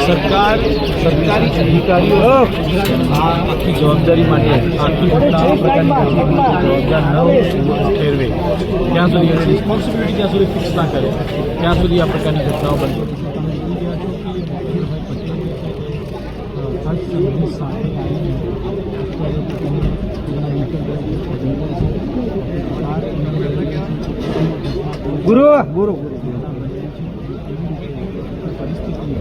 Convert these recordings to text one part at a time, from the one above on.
સરકાર સરકારી અધિકારીઓ આ આખી જવાબદારી માટે આખી ઘટના આ પ્રકારની ઘટનામાં જવાબદાર ન ઠેરવે ત્યાં સુધી એની રિસ્પોન્સિબિલિટી જ્યાં સુધી ફિક્સ ના કરે ત્યાં સુધી આ પ્રકારની ઘટનાઓ બનતી ગુરુ ગુરુ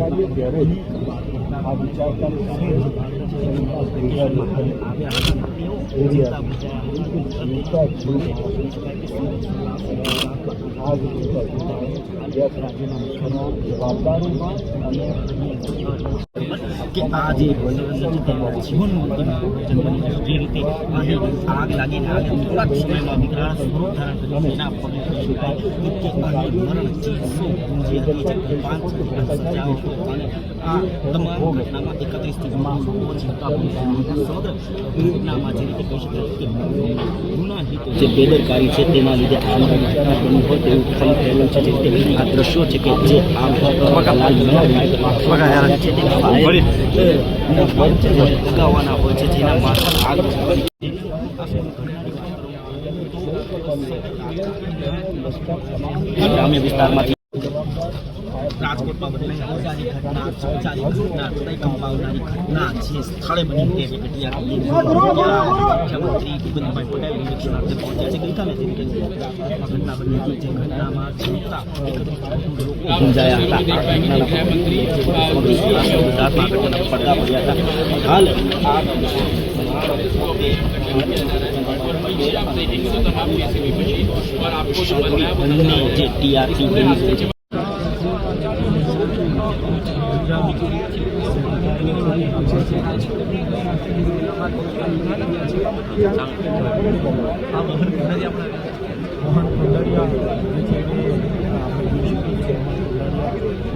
વિચારીએ ત્યારે જ આ વિચારતા જવાબદારીમાં અને કે આ જે જીવનનું અંતિમ ગયું જે રીતે આગ લાગીને આગ થોડાક સમયમાં વિકરાળ સ્વરૂપ ધારણ કર્યું એના પગલે મરણ ચીસો જે હતી પાંચ સજાઓ અને આ તમામ ઘટનામાં એકત્રીસથી છતાં પણ સમગ્ર ઘટનામાં જે રીતે કહી શકાય કે ગુનાહિત જે બેદરકારી છે તેના લીધે આ ઘટના બની હોય તેવું થઈ થયેલું છે જે રીતે આ દ્રશ્યો છે કે જે આમ લાલ છે. તે લગાવવાના હોય છે જેના મારફત આગ ગ્રામ્ય વિસ્તારમાંથી રાજકોટમાં બનેલી ઘટના ચર્ચાની ઘટના હૃદય કંપાવનારી ઘટના. જે સ્થળે બની તે મુખ્યમંત્રી ભૂપેન્દ્રભાઈ પટેલ નિરીક્ષણાર્થે પહોંચ્યા છે ગઈકાલે જે ઘટના બની હતી જે ઘટનામાં જનતા ગુંજાયા હતા સમગ્ર રાષ્ટ્ર ગુજરાતમાં આ ઘટનાના પડ્યા હતા હાલ જે છે મોહન આપણે જોઈ શકીએ છીએ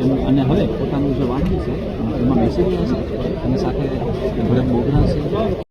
એમ- અને હવે પોતાનું જે વાહન છે, એમાં ગયા છે અને સાથે ભરત બોગરા છે